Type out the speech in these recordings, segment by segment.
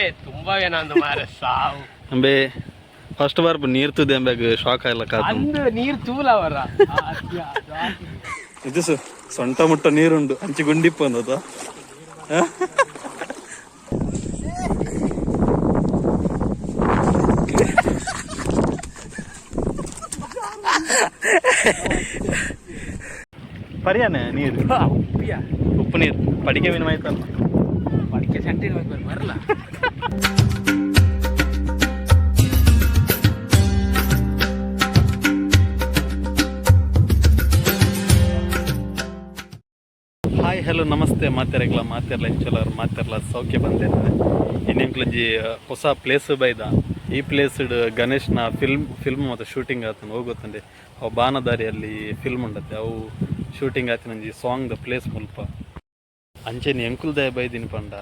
ಅಂಬೆ ತುಂಬಾ ಏನಂದು ಮಾರ ಸಾವು. ಅಂಬೆ ಫಸ್ಟ್ ಬಾರ್ ನೀರು ತುದಿ ಅಂಬೆಗ್ ಶಾಕ್ ಆಗ್ಲ ಅಂದ್ರೆ ನೀರ್ ನೀರು ತೂಲವರ ಇದು ಸೊಂಟ ಮುಟ್ಟ ನೀರುಂಡು ಅಂಚಿ ಗುಂಡಿಪ್ಪ ಅಂದದ ಪರಿಯಾನೆ ನೀರು? ಉಪ್ಪು ನೀರು ಪಡಿಕೆ ಮೀನು ಮಾಯ್ತಲ್ಲ ಪಡಿಕೆ ಸೆಂಟಿನ ಬರಲ್ಲ ಹಲೋ, ನಮಸ್ತೆ. ಮಾತಾರಗ್ಲ ಮಾತಾರಲ್ಲ ಇಂಚಲರ್ ಮಾತಾರಲ್ಲ ಸೌಖ್ಯ ಬಂದಿರ್ತದೆ ಇನ್ನಿಂಕ್ಲಂಜಿ ಹೊಸ ಪ್ಲೇಸ್ ಬೈದ ಈ ಪ್ಲೇಸ್ ಗಣೇಶ್ನ ಫಿಲ್ಮ್ ಫಿಲ್ಮ್ ಮತ್ತು ಶೂಟಿಂಗ್ ಆತನ ಹೋಗುತ್ತಂಡೆ ಅವು ಬಾನದಾರಿಯಲ್ಲಿ ಫಿಲ್ಮ್ ಉಂಡತ್ತೆ. ಅವು ಶೂಟಿಂಗ್ ಆತಿನಂಜಿ ಸಾಂಗ್ ದ ಪ್ಲೇಸ್ ಮುಲ್ಪ. ಅಂಚೆನಿ ಎಂಕುಲ್ದಾಯ ಬೈದಿನಿ ಪಂಡ.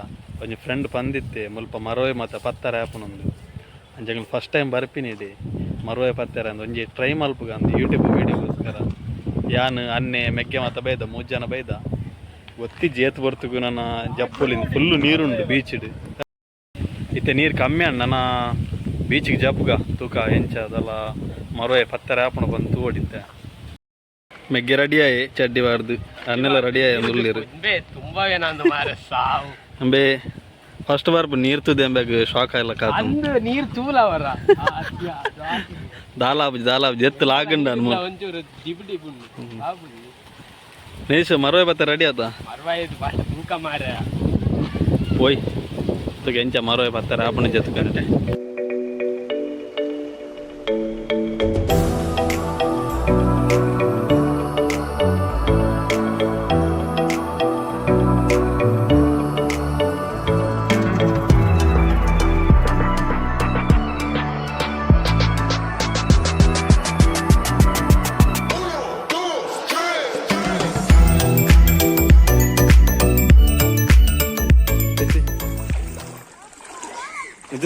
ಒಂಜಿ ಫ್ರೆಂಡ್ ಪಂದಿತ್ತೆ ಮುಲ್ಪ ಮರೋಯ್ ಮತ್ತು ಪತ್ತರ ಆ್ಯಪ್ನೊಂದು ಅಂಜೆ ಫಸ್ಟ್ ಟೈಮ್ ಬರ್ಪಿನಿಡಿ ಮರೋಯ್ ಪತ್ತರ ಅಂದ್. ಒಂಜಿ ಟ್ರೈ ಮಲ್ಪಗ ಅಂದ್. ಯೂಟ್ಯೂಬ್ ವೀಡಿಯೋಗೋಸ್ಕರ ಯಾನ್ ಅನ್ನೆ ಮೆಗ್ಗೆ ಮಾತ ಬೈದ ಮೂರು ಜನ ಬೈದ. ಒತ್ತಿ ಜೇತ್ ಬರ್ತುಗು ನನ್ನ ಜಪ್ಪುಲಿಂದ ಫುಲ್ಲು ನೀರುಂಡು ಬೀಚ್ಡ್ ಇತ್ತೆ ನೀರು ಕಮ್ಮಿ ಅಣ್ಣ ನನ್ನ ಬೀಚಿಗೆ ಜಪ್ಪುಗ ತೂಕ ಎಂಚ ಅದಲ್ಲ ಮರೋಯ ಪತ್ತರ ಆಪಣ ಬಂದು ತೂಡಿದ್ದೆ ಮೆಗ್ಗೆ ರೆಡಿಯಾಯಿ ಚಡ್ಡಿ ಬಾರ್ದು. ಅನ್ನೆಲ್ಲ ರೆಡಿ ಆಯಿ ಅಂದ್ರೆ ಅಂಬೆ ಫಸ್ಟ್ ಬಾರ್ ನೀರು ತುದೆ ಅಂಬೆಗ್ ಶಾಕ್ ಆಯ್ಲ ಕಾದು ನೀರು ತೂಲವರ ದಾಲಾಬ್ ದಾಲಾಬ್ ಜೆತ್ತು ಲಾಗಂಡ ಅನ್ಮು ಒಂಚೂರು ಮರವೆ ಬತ್ತ ರೆಡಿ ಆತ? ಮರವಾಯ್ತು ಬಾಷ್ಟ ತೂಕ ಮಾರ ಓಯ್ ತುಗ ಎಂಚ ಮರೋಯ್ ಬತ್ತಾರ ಆಪಣ ಜೆತ್ತು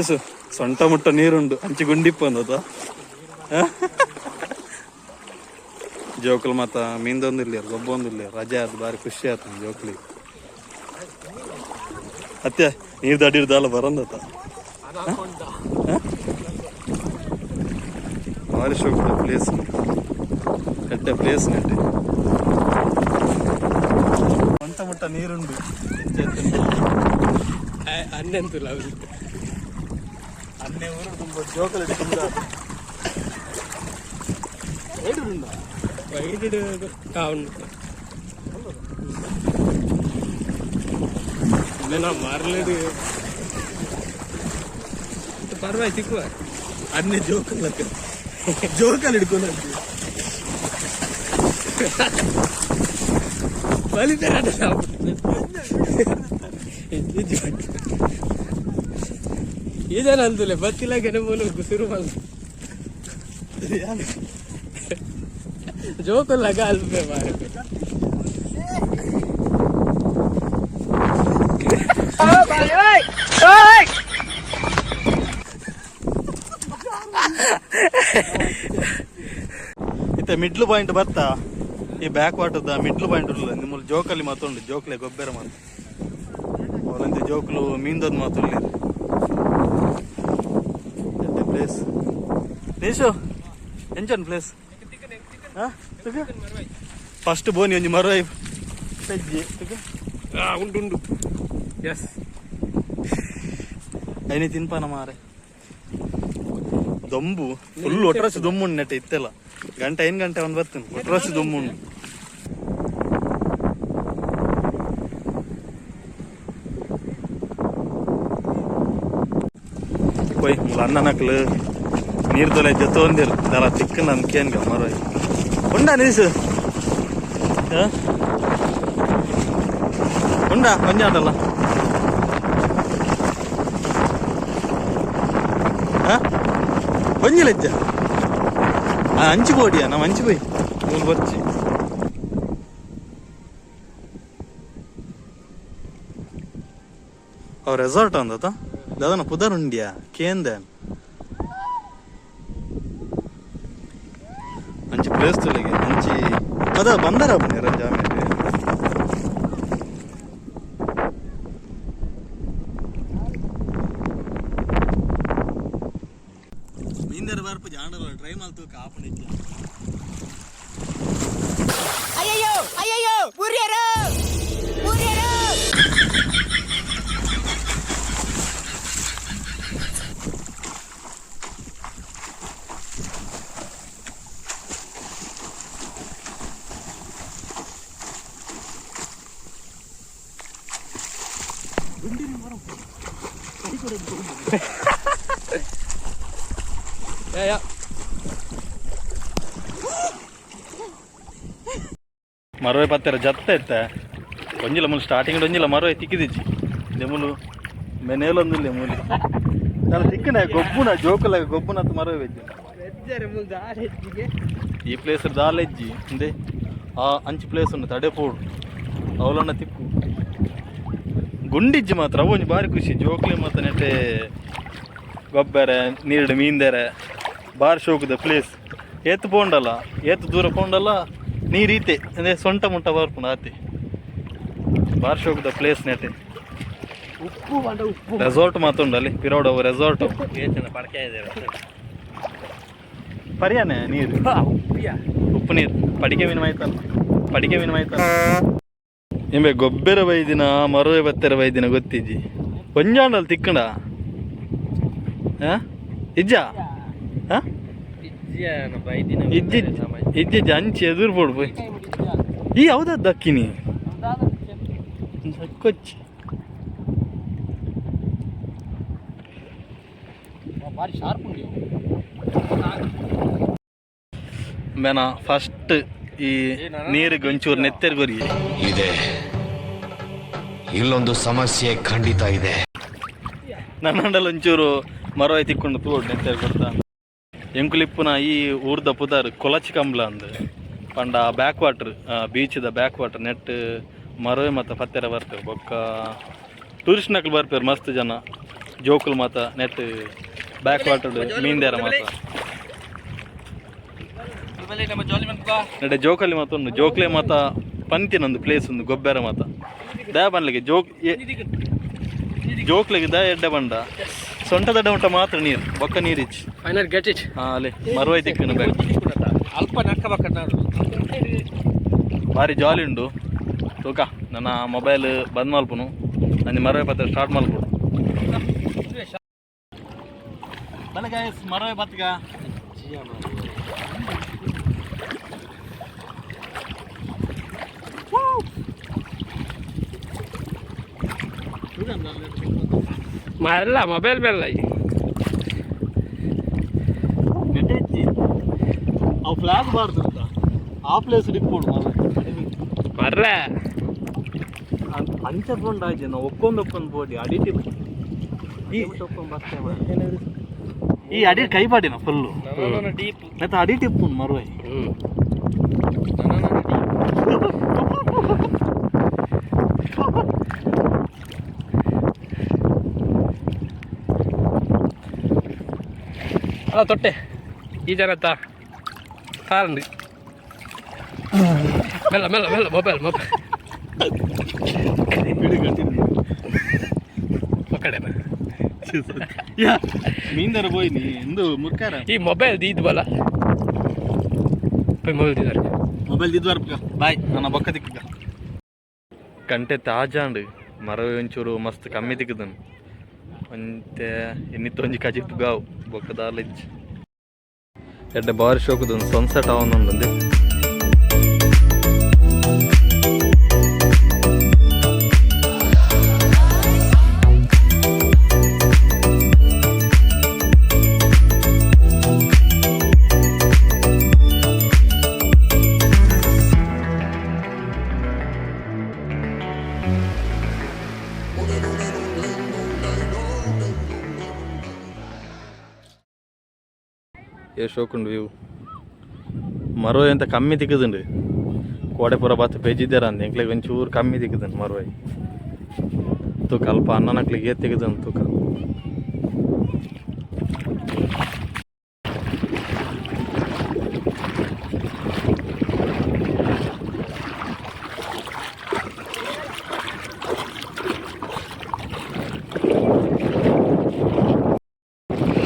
ಗಂಟೆ ಇದು ಸ- ಸೊಂಟ ಮುಟ್ಟ ನೀರುಂಡು ಅಂಚಿ ಗುಂಡಿಪ್ಪ ಅಂದದ ಜೋಕುಲು ಮತ್ತ ಮೀನ್ದೊಂದು ಇಲ್ಲಿ ಗೊಬ್ಬೊಂದು ಇಲ್ಲಿ ರಜೆ ಆದ್ ಬಾರಿ ಖುಷಿ ಆತ ಜೋಕ್ಲಿ ಅತ್ಯ ನೀರ್ ದಡಿರ್ದಲ್ಲ ಬರಂದತ ಭಾರಿ ಶೋಕ ಪ್ಲೇಸ್ ಕಟ್ಟೆ ಪ್ಲೇಸ್ ನಟ್ಟೆ ಸೊಂಟ ಮುಟ್ಟ ನೀರುಂಡು ಅನ್ನೆ ತುಂಬ ಜೋಕಲ್ಲಿ ತುಂಬ ಏಡುಂದ ವೈಡ್ ಕಾವು నేను మారలేదు పర్వాయి తిక్కువ అన్ని జోకులకు. జోకాలు ఇడుకున్నాను బలితే అంటే ಇದೇನು ಅಂದುಲೆ ಬತ್ತಿಲ್ಲ ಗೆನಬೋನು ಗುಸುರು ಮಲ್. ಜೋಕು ಲಗ ಅಲ್ಪೆ ಮಾರೆ. ಇತ್ತೆ ಮಿಡ್ಲ್ ಪಾಯಿಂಟ್ ಬರ್ತಾ? ಈ ಬ್ಯಾಕ್ ವಾಟರ್ದ ಮಿಡ್ಲ್ ಪಾಯಿಂಟ್ ಉಳ್ಳ ನಿಮ್ಮಲ್ಲಿ ಜೋಕಲ್ಲಿ ಮಾತುಂಡು ಜೋಕ್ಲೆ ಗೊಬ್ಬರ ಮಾತು ಅವರಂತೆ ಜೋಕ್ಲು ಮೀನ್ದದ್ ಮಾತುಳ್ಳಿ ಪ್ಲೇಸ್. ನೀಶು ಎಂಚನ್ ಪ್ಲೇಸ್. ಫಸ್ಟ್ ಬೋನಿ ಒಂಜಿ ಮರ ಸಜ್ಜಿ ಉಂಟು ಉಂಟು ಎಸ್ ಐನಿ ತಿನ್ಪಾನ ಮಾರೆ. ದೊಂಬು. ಫುಲ್ ಒಟ್ರಾಸಿ ದೊಮ್ಮುಂಡು ನೆಟ್ಟ ಇತ್ತೆಲ್ಲ. ಗಂಟೆ ಐನ್ ಗಂಟೆ ಒಂದು ಬರ್ತೀನಿ ಒಟ್ರಾಸಿ ದೊಂಬುಂಡು पळय मुलांना नाकलं ನೀರು ತೊಲೈತೆ ತೊಂದಿರು ದರ ತಿಕ್ಕ ನಂಬಿಕೆ ಅನ್ಕ ಮರ ಉಂಡ ನೀಸ ಉಂಡ ಮಂಜ ಉಂಟಲ್ಲ கொஞ்சம் லட்ச அஞ்சு கோடியா நம்ம அஞ்சு போய் உங்களுக்கு குறைச்சி அவர் ரெசார்ட் வந்ததா దాదాపు కుదరుండియా కేందే మంచి ప్లేస్ తొలగి మంచి కదా బందరా నిరంజా மீந்தர் வரப்பு ஜாண்டவர் ட்ரை மால் தூக்க ஆப்பனிக்கலாம் ಯಾ ಯಾ ಮರವೆ ಪತ್ತರ ಜತ್ತ ಇತ್ತ ಒಂಜಿಲ್ಲ ಮುಲ್ ಸ್ಟಾರ್ಟಿಂಗ್ ಒಂಜಿಲ್ಲ ಮರವೆ ತಿಕ್ಕಿದಿಚ್ಚಿ ದೆಮುಲು ಮೆನೇಲೊಂದಿಲ್ಲ ಮೂಲಿ ನಾನು ತಿಕ್ಕನೆ ಗೊಬ್ಬುನ ಜೋಕಲ ಗೊಬ್ಬುನ ಅಂತ ಮರವೆ ವೆಜ್ಜಿ ಬೆಜ್ಜರೆ ಮುಂದೆ ಆರೆಜ್ಜಿಗೆ ಈ ಪ್ಲೇಸ್ ದಾಲೆಜ್ಜಿ ಅಂದೆ ಆ ಅಂಚು ಪ್ಲೇಸ್ ಉಂಡು ತಡೆಪೋಡು ಅವಲನ್ನ ತಿಕ್ಕು ಗುಂಡಿಜ್ಜಿ ಮಾತ್ರ ಅವು ಒಂಜಿ ಬಾರಿ ಖುಷಿ. ಜೋಕ್ಲೆ ಮತ್ತು ನೆಟ್ಟೆ ಗೊಬ್ಬರ ನೀರ್ಡು ಮೀನ್ದೆರೆ ಭಾರಿ ಶೋಕದ ಪ್ಲೇಸ್ ಏತ್ ಪೋಂಡಲ್ಲ ಏತ್ ದೂರ ಪೋಂಡಲ್ಲ ನೀರೀತೆ ಅಂದರೆ ಸೊಂಟ ಮುಂಟ ಬರ್ಕೊಂಡು ಆತಿ. ಭಾರಿ ಶೋಕದ ಪ್ಲೇಸ್ ನೆಟ್ಟೆ. ಉಪ್ಪು ಉಪ್ಪು. ರೆಸಾರ್ಟ್ ಮಾತುಂಡು ಅಲ್ಲಿ ಪಿರೋಡ್ ಅವ ರೆಸಾರ್ಟ್ ಪರಿಯಾನೆ ನೀರು? ಉಪ್ಪು ನೀರು. ಪಡಿಕೆ ಮೀನು ಮಾಯ್ತಲ್ಲ. ಪಡಿಕೆ ಮೀನು ಮಾಯ್ತಲ್ಲ. ಎಂಬೆ ಗೊಬ್ಬರ ಬೈದಿನ ಮರವೆ ಬತ್ತರ ಬೈದಿನ ಗೊತ್ತಿಜ್ಜಿ. ಒಂಜಾಂಡಲ್ಲಿ ತಿಕ್ಕಂಡ? ಹಾ ಇಜ್ಜ? ಹಾ ಇಜ್ಜಿಯನ ಬೈದಿನ ಇಜ್ಜಿ ಇಜ್ಜಿ ಅಂಚಿ ಎದುರು ಪೋಡು ಪೋಯ್ ಈ ಯಾವ್ದು ದಕ್ಕಿನಿ? ಕೊಚ್ಚಿ ಮೇನ ಫಸ್ಟ್ ಈ ನೀರಿಗೆ ಒಂಚೂರು ನೆತ್ತೆರ್ ಗೊರಿ ಇದೆ. ಇಲ್ಲೊಂದು ಸಮಸ್ಯೆ ಖಂಡಿತ ಇದೆ. ನನ್ನಂಡಲ್ಲಿ ಒಂಚೂರು ಮರವಾಯಿ ತಿಕ್ಕೊಂಡು ತೋಡ್ ನೆತ್ತೆರ್ ಕೊಡ್ತಾ ಎಂಕುಲಿಪ್ಪುನ ಈ ಊರ್ದ ಪುದಾರ್ ಕೊಲಚಿ ಕಂಬ್ಲ ಅಂದ್. ಪಂಡ ಬ್ಯಾಕ್ ವಾಟರ್ ಬೀಚ್ದ ಬ್ಯಾಕ್ ವಾಟರ್ ನೆಟ್ ಮರವೆ ಮತ್ತು ಪತ್ತೆರ ಬರ್ತೇವೆ. ಬೊಕ್ಕ ಟೂರಿಸ್ಟ್ ನಕ್ಲು ಬರ್ತಾರೆ ಮಸ್ತ್ ಜನ. ಜೋಕುಲ್ ಮಾತ ನೆಟ್ ಬ್ಯಾಕ್ ವಾಟರ್ ಮೀನ್ದೇರ ಮಾತ. ನೆಡೆ ಮಾತ ಮಾತೊಂದು ಜೋಕ್ಲೆ ಮಾತ ಪಂತಿನೊಂದು ಪ್ಲೇಸ್ ಒಂದು ಗೊಬ್ಬರ ಮಾತ ದಯ ಬನ್ಲಿಗೆ ಜೋಕ್ ಜೋಕ್ಲಿಗೆ ದಯ ಎಡ್ಡೆ ಬಂಡ ಸೊಂಟದಡ್ಡ ಉಂಟ ಮಾತ್ರ ನೀರು ಬೊಕ್ಕ ನೀರಿಚ್ ಫೈನಲ್ ಗೆಟ್ ಇಟ್ ಹಾಂ ಅಲ್ಲಿ ಮರುವೈ ತಿಕ್ಕನು ಬ್ಯಾಗ್ ಅಲ್ಪ ನಕ್ಕಬೇಕಣ್ಣ ಭಾರಿ ಜಾಲಿ ಉಂಡು. ತೂಕ ನನ್ನ ಮೊಬೈಲ್ ಬಂದ್ ಮಾಲ್ಪುನು ನನ್ನ ಮರವೆ ಪತ್ರ ಸ್ಟಾರ್ಟ್ ಮಾಲ್ಕೊಡು ಬೆಳಗ್ಗೆ ಮರವೇ ಮರವೆ. ಬತ್ಗ ಮಲ್ಲ ಮೊಬೈಲ್ ಅವು ಫ್ಲಾಗ್ ಬಾರ್ದು ಆ ಪ್ಲೇಸ್ ಮರ ಮರ್ರ. ಅಂಚದ್ಕೊಂಡು ಆಯ್ತು ನಾವು ಒಕ್ಕೊಂದು ಒಕ್ಕೊಂದು ಬೋಡಿ ಅಡಿಟಿ ಈ ಈ ಅಡಿ ಕೈ ಬಾಡಿನ ಫುಲ್ಲು ಡೀಪ್ ಮತ್ತೆ ಅಡಿ ಟಿಪ್ಪು ಮರುವೆ ಅಲ್ಲ ತೊಟ್ಟೆ. ಈ ಜನತ್ತ ಕಾರಂಡಿ ಮೆಲ್ಲ ಮೆಲ್ಲ ಮೆಲ್ಲ ಮೊಬೈಲ್ ಮೊಬೈಲ್ ಕಡೆ ಮೀಂದರ ಬೋಯ್ ನೀ ಎಂದು ಮುರ್ಕಾರ? ಈ ಮೊಬೈಲ್ ಬಲ ಮೊಬೈಲ್ ದಿದ್ದಾರೆ ಮೊಬೈಲ್ ದಿದ್ವಾರ ಬಾಯ್ ನನ್ನ ಬೊಕ್ಕ ತಿಕ್ಕ ಕಂಟೆ ತಾಜಾಂಡ್ ಮರ ಒಂಚೂರು ಮಸ್ತ್ ಕಮ್ಮಿ ತಿಕ್ಕದನು ಒಂತೆ ಇನ್ನಿತ್ತೊಂಜಿ ಕಜಿಪ್ಪು ಗಾವ್. ಬೊಕ್ಕ ದಾಲಿಜ್ ಎಡ್ಡೆ ಬಾರಿ ಶೋಕದೊಂದು ಸನ್ಸೆಟ್ ಅವನೊಂದು ఏ ವ್ಯೂ ಮರವೆ ಅಂತ ಕಮ್ಮಿ ತಿಕ್ಕದುಂಡು ಕೋಡೆ ಪೂರ ಬೇಜಿದ್ದಾರ ಪೇಜಿದ್ದಾರ ಅಂದ. ಎಂಕ್ಲಿಗೆ ಒಂಚೂರು ಕಮ್ಮಿ ತಿಕ್ಕದನು ಮರವೆ. ತೂಕ ಅಲ್ಪ ಅನ್ನನಕ್ಲಿಗೆ ತೆಗೆದನು ತೂಕ.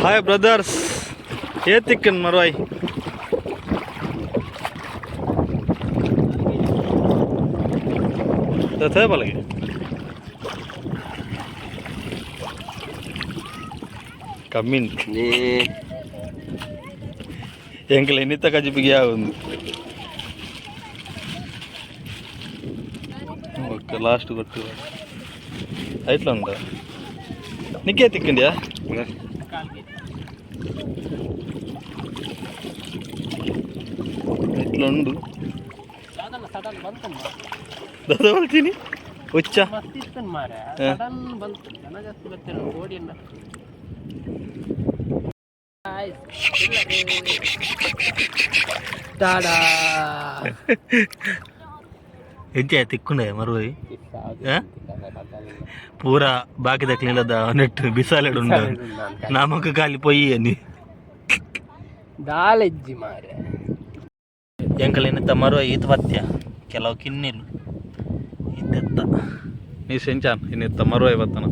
Hi brothers Yetikin maroy. Tata apa lagi? Kamin. Nih. Yang kali ini tak aja pergi aun. Oke, last. Ayo langsung. Nih yetikin dia. ಬರ್ತಾರೆ ಓಡಿಯನ್ನ ಟಾಡಾ ಎಂಚೆ ತಿಕ್ಕೊಂಡೆ ಮರುವೈ ಪೂರ ಬಾಕಿ ದಕ್ಲಿಲ್ಲದ ನೆಟ್ಟು ಬಿಸಾಲೆಡು ಉಂಡು ನಮಕ್ ಖಾಲಿ ಪೊಯ್ಯಿ అని ದಾಲೆಜ್ಜಿ ಮಾರೆ ಎಂಕಲೇನಿತ್ತ ಮರುವ ಈತ ಬತ್ಯ ಕೆಲವು ಕಿನ್ನಿಲು ಇದ್ದೆತ್ತ ನೀ ಸೆಂಚಾನ್ ಇನ್ನಿತ್ತ ಮರುವ ಇವತ್ತನ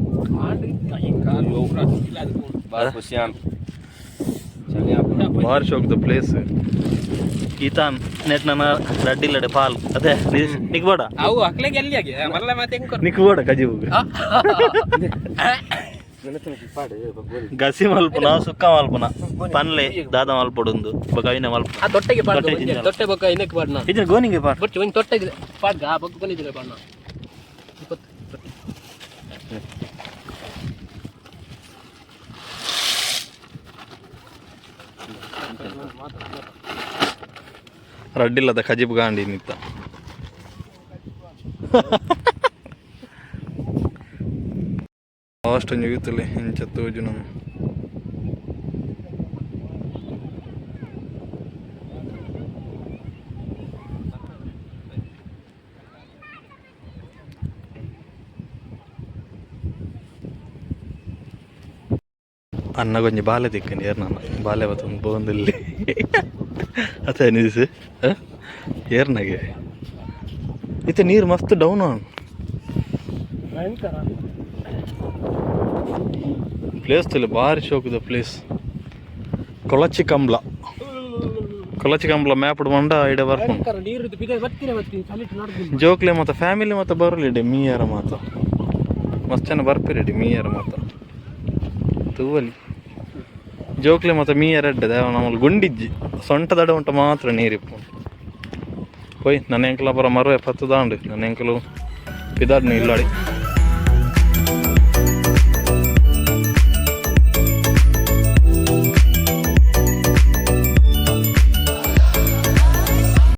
ಬಾರಿ ಶೋಕ್ದ ಪ್ಲೇಸ್. ಈತಾನ್ ನೆಟ್ ನನ್ನ ರಡ್ಡಿಲ್ಲಡೆ ಪಾಲ್. ಅದೇ ನಿಕ್ ಬೇಡ ಅವು ಅಕ್ಲೆಗೆ ಎಲ್ಲಿ ಆಗಿ ಮಲ್ಲ ಮತ್ತೆ ಹೆಂಗ್ ನಿಕ್ ಬೇಡ ಕಜಿ ಹೋಗ ಗಸಿ ಮಲ್ಪುನ ಸುಕ್ಕ ಮಲ್ಪುನ ಪನ್ಲೆ ದಾದ ಮಲ್ಪೊಡುಂದು ಬಗವಿನ ಮಲ್ಪ ಆ ತೊಟ್ಟೆಗೆ ಪಾಡ್ಗ ತೊಟ್ಟೆ ಒಂಜಿ, ತಿನ್ನಲ್ಲ. ತೊಟ್ಟೆ ಬೊಕ್ಕ ಇನ್ನಕ್ಕೆ ಪಾಡ್ನ ಇದ್ರ ಗೋನಿಗೆ ಪಾಡ್ ಬೊಟ್ಟಿ ಒಂದು ತೊಟ್ಟೆಗೆ ಪಾಡ್ಗ ಆ ಬೊಕ್ಕ ಬಂದಿದ್ರೆ ಪಾಡ್ನ ಇಪ್ಪತ್ತು ರಡ್ಡಿಲ್ಲದ ಖಜಿಬ್ ಗಾಂಡಿ ನಿತ್ತ ಅಷ್ಟೊಂದು ಯೂತಲ್ಲಿ ಇಂಚತ್ತು ನಾನು ಅನ್ನ ಕೊಂಚ ಬಾಲೆ ತಿಕ್ಕಂಡಿ, ಏರ್ ನಾನು. ಬಾಲೆ ಬತ್ತೊಂದು ಬೋಂದಲ್ಲಿ. ಅತ ನಿಲ್ಸು ಏರ್ನಾಗೆ. ಇತ್ತೆ ನೀರು ಮಸ್ತ್ ಡೌನ್ ಭಯಂಕರ. ಪ್ಲೇಸ್ ತಿಲ್ಲ ಭಾರಿ ಶೋಕದ ಪ್ಲೇಸ್ ಕೊಳಚಿ ಕಂಬ್ಲ ಕೊಳಚಿ ಕಂಬ್ಲ ಮ್ಯಾಪ್ ಮಂಡ ಇಡ ಬರ್ಕೊಂಡು ಜೋಕ್ಲೆ ಮತ್ತು ಫ್ಯಾಮಿಲಿ ಮತ್ತು ಬರಲಿ ಇಡಿ ಮೀಯಾರ ಮಾತು. ಮಸ್ತ್ ಜನ ಬರ್ಪಿರಿ ಮೀಯಾರ ಮಾತು. ತೂವಲಿ. ಜೋಕ್ಲೆ ಮತ್ತು ಮೀಯಾರ ಅಡ್ಡದ ನಮ್ಮಲ್ಲಿ ಗುಂಡಿಜ್ಜಿ. ಸೊಂಟ ದಡ ಉಂಟ ಮಾತ್ರ ನೀರಿಪ್ಪು. ಹೋಯ್ ನನ್ನ ಎಂಕಲ ಬರ ಮರು ಎಪ್ಪತ್ತು ದಾಂಡು. ನನ್ನ ಎಂಕಲು ಪಿದಾಡ್ ಇಲ್ಲಾಡಿ.